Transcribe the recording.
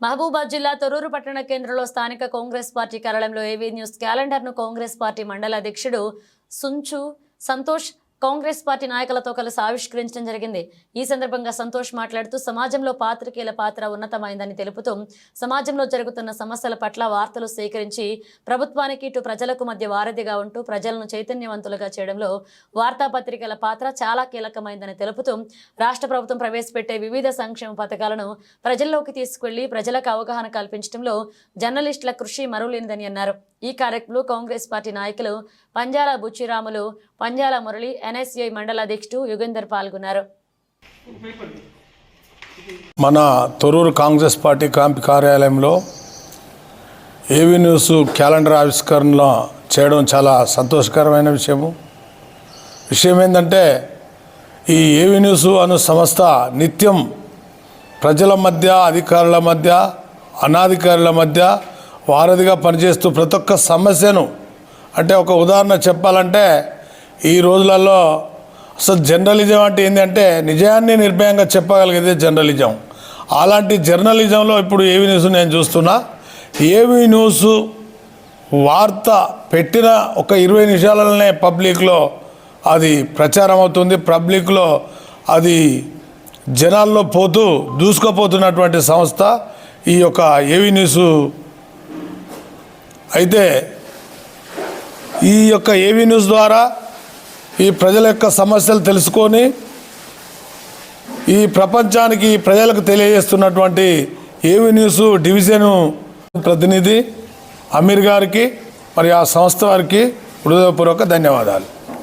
మహబూబాద్ జిల్లా తొర్రూరు పట్టణ కేంద్రంలో స్థానిక కాంగ్రెస్ పార్టీ కార్యాలయంలో ఏవీ న్యూస్ క్యాలెండర్ను కాంగ్రెస్ పార్టీ మండల అధ్యక్షుడు సుంచు సంతోష్ కాంగ్రెస్ పార్టీ నాయకులతో కలిసి ఆవిష్కరించడం జరిగింది. ఈ సందర్భంగా సంతోష్ మాట్లాడుతూ సమాజంలో పాత్రికేయుల పాత్ర ఉన్నతమైందని తెలుపుతూ సమాజంలో జరుగుతున్న సమస్యల పట్ల వార్తలు సేకరించి ప్రభుత్వానికి ఇటు ప్రజలకు మధ్య వారధిగా ఉంటూ ప్రజలను చైతన్యవంతులుగా చేయడంలో వార్తాపత్రికల పాత్ర చాలా కీలకమైందని తెలుపుతూ రాష్ట్ర ప్రభుత్వం ప్రవేశపెట్టే వివిధ సంక్షేమ పథకాలను ప్రజల్లోకి తీసుకెళ్ళి ప్రజలకు అవగాహన కల్పించడంలో జర్నలిస్టుల కృషి మరువలేనిదని అన్నారు. ఈ కార్యక్రమంలో కాంగ్రెస్ పార్టీ నాయకులు పంజాల బుచ్చిరాములు పంజాల మురళి ఎన్ఎస్ఐ మండల అధ్యక్షుడు యుగేందర్ పాల్గొన్నారు. మన తొరూరు కాంగ్రెస్ పార్టీ కాంపి కార్యాలయంలో ఏవీ న్యూస్ క్యాలెండర్ ఆవిష్కరణ చేయడం చాలా సంతోషకరమైన విషయము. విషయం ఏంటంటే ఈ ఏవీ న్యూస్ అను సంస్థ నిత్యం ప్రజల మధ్య అధికారుల మధ్య అనాధికారుల మధ్య వారధిగా పనిచేస్తూ ప్రతి ఒక్క సమస్యను అంటే ఒక ఉదాహరణ చెప్పాలంటే ఈ రోజులలో అసలు జర్నలిజం అంటే ఏంటంటే నిజాన్ని నిర్భయంగా చెప్పగలిగేది జర్నలిజం. అలాంటి జర్నలిజంలో ఇప్పుడు ఏవీ న్యూస్ నేను చూస్తున్నా ఏవీ న్యూస్ వార్త పెట్టిన ఒక ఇరవై నిమిషాలనే పబ్లిక్లో అది ప్రచారం అవుతుంది పబ్లిక్లో అది జనాల్లో పోతూ దూసుకుపోతున్నటువంటి సంస్థ ఈ యొక్క ఏవీ న్యూస్. అయితే ఈ యొక్క ఏవీ న్యూస్ ద్వారా ఈ ప్రజల యొక్క సమస్యలు తెలుసుకొని ఈ ప్రపంచానికి ప్రజలకు తెలియజేస్తున్నటువంటి ఏవీ న్యూస్ డివిజన్ ప్రతినిధి అమీర్ గారికి మరి ఆ సంస్థ వారికి హృదయపూర్వక ధన్యవాదాలు.